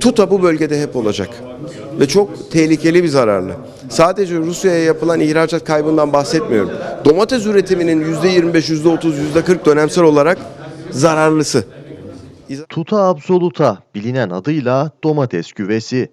Tuta bu bölgede hep olacak. Ve çok tehlikeli bir zararlı. Sadece Rusya'ya yapılan ihracat kaybından bahsetmiyorum. Domates üretiminin %25, %30, %40 dönemsel olarak zararlısı. Tuta absoluta bilinen adıyla domates güvesi.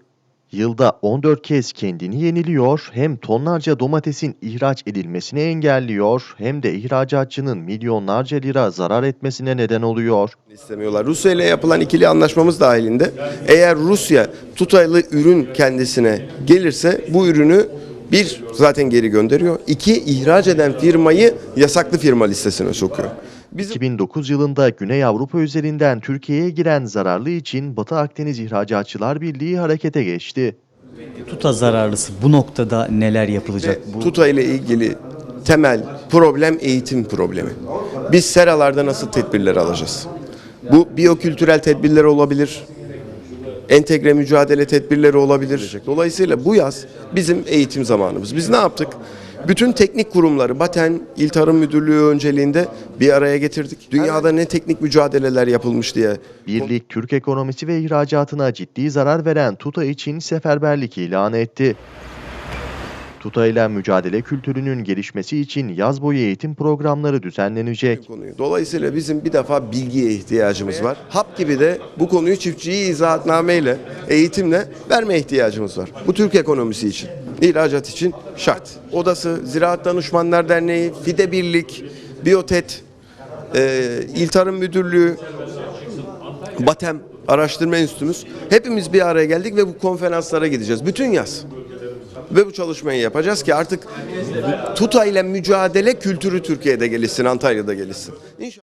Yılda 14 kez kendini yeniliyor, hem tonlarca domatesin ihraç edilmesini engelliyor, hem de ihracatçının milyonlarca lira zarar etmesine neden oluyor. istemiyorlar. Rusya ile yapılan ikili anlaşmamız dahilinde eğer Rusya tutaylı ürün kendisine gelirse bu ürünü bir zaten geri gönderiyor. İki ihraç eden firmayı yasaklı firma listesine sokuyor. Bizim 2009 yılında Güney Avrupa üzerinden Türkiye'ye giren zararlı için Batı Akdeniz İhracatçılar Birliği harekete geçti. Tuta zararlısı bu noktada neler yapılacak? Bu Tuta ile ilgili temel problem eğitim problemi. Biz seralarda nasıl tedbirler alacağız? Bu biyokültürel tedbirler olabilir. Entegre mücadele tedbirleri olabilir. Dolayısıyla bu yaz bizim eğitim zamanımız. Biz ne yaptık? Bütün teknik kurumları Baten İl Tarım Müdürlüğü önceliğinde bir araya getirdik. Dünyada ne teknik mücadeleler yapılmış diye Birlik Türk ekonomisi ve ihracatına ciddi zarar veren Tuta için seferberlik ilan etti. Tuta ile mücadele kültürünün gelişmesi için yaz boyu eğitim programları düzenlenecek. Dolayısıyla bizim bir defa bilgiye ihtiyacımız var. HAP gibi de bu konuyu çiftçiyi izahatnameyle, eğitimle verme ihtiyacımız var. Bu Türk ekonomisi için, ihracat için şart. Odası, Ziraat Danışmanlar Derneği, Fide Birlik, Biyotet, e, İl Tarım Müdürlüğü, Batem Araştırma Enstitümüz hepimiz bir araya geldik ve bu konferanslara gideceğiz. Bütün yaz. Ve bu çalışmayı yapacağız ki artık tuta ile mücadele kültürü Türkiye'de gelişsin, Antalya'da gelişsin. İnşallah.